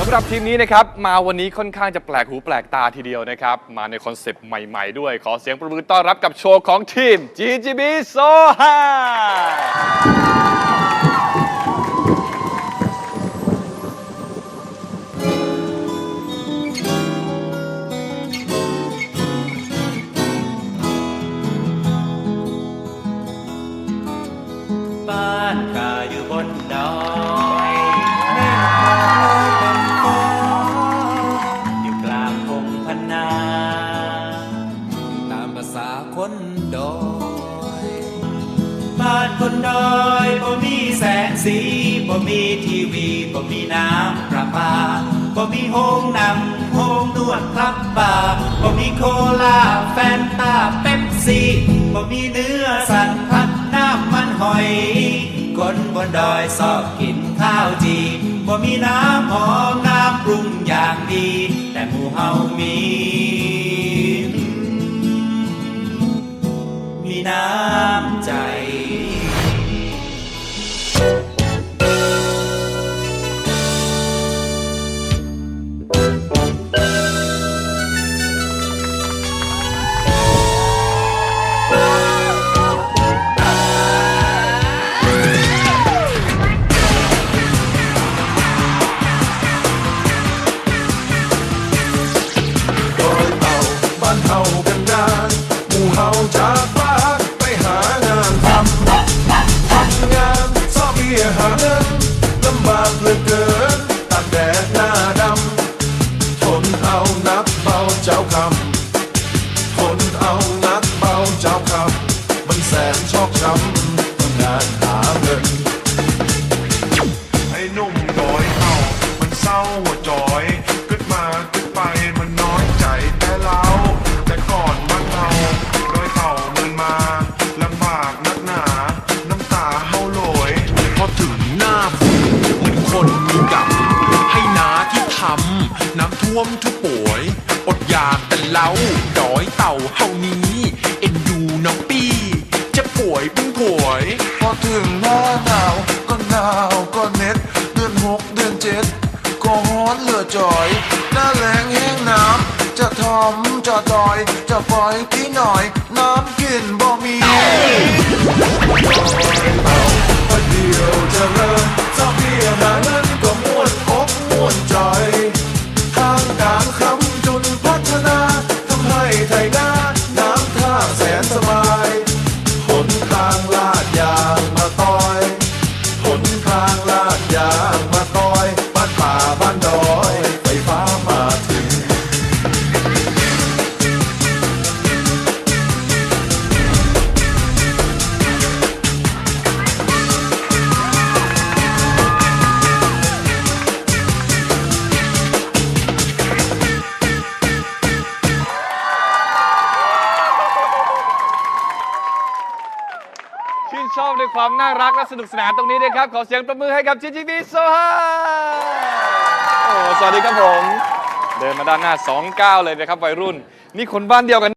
สำหรับทีมนี้นะครับ มาวันนี้ค่อนข้างจะแปลกหูแปลกตาทีเดียวนะครับ มาในคอนเซปต์ใหม่ ๆ ด้วย ขอเสียงประมือต้อนรับกับโชว์ของทีม GGB Soha นา ตามภาษาคนดอย บ้านคนดอยบ่มีแสงสีบ่มีทีวีบ่มีน้ำประปาบ่มีโฮงนังโฮงนวดคลับบาร์บ่มีโคลาแฟนตาเป๊ปซี่บ่มีเนื้อสันพัดน้ำมันหอยคนบนดอยชอบกินข้าวจีบ่มีน้ำหอม อย่างดี แต่หมู่เฮามี มีน้ำใจ เฮากันดานหมู่เฮาจากบ้านไปหางานทำทำงานซอบเบียหาเงินลำบากเหลือเกินตากแดดหน้าดำทนเอานักเบาเจ้าคำทนเอานักเบาเจ้าคำมันแสนชอกช้ำทำงานน น้ำท่วมทุกป่วย อดอยากแต่เล้าดอยเต่าเฮานี้ เอ็นดูน้องปีจะป่วยเป็นป่วย พอถึงหน้าหนาวก็หนาวก็เน็ด เดือนหกเดือนเจ็ดก็ฮ้อนเหลือจอย หน้าแรงแห้งน้ำจะทอมจะดอย จะปล่อยพี่หน่อย น้ำกินบ่มี เดียวจะ ชื่นชอบในความน่ารักและสนุกสนานตรงนี้นะครับ ขอเสียงประมือให้กับจีจีบีโซฮาโอ้สวัสดีครับผม เดินมาด้านหน้า2ก้าเลยนะครับวัยรุ่น นี่คนบ้านเดียวกัน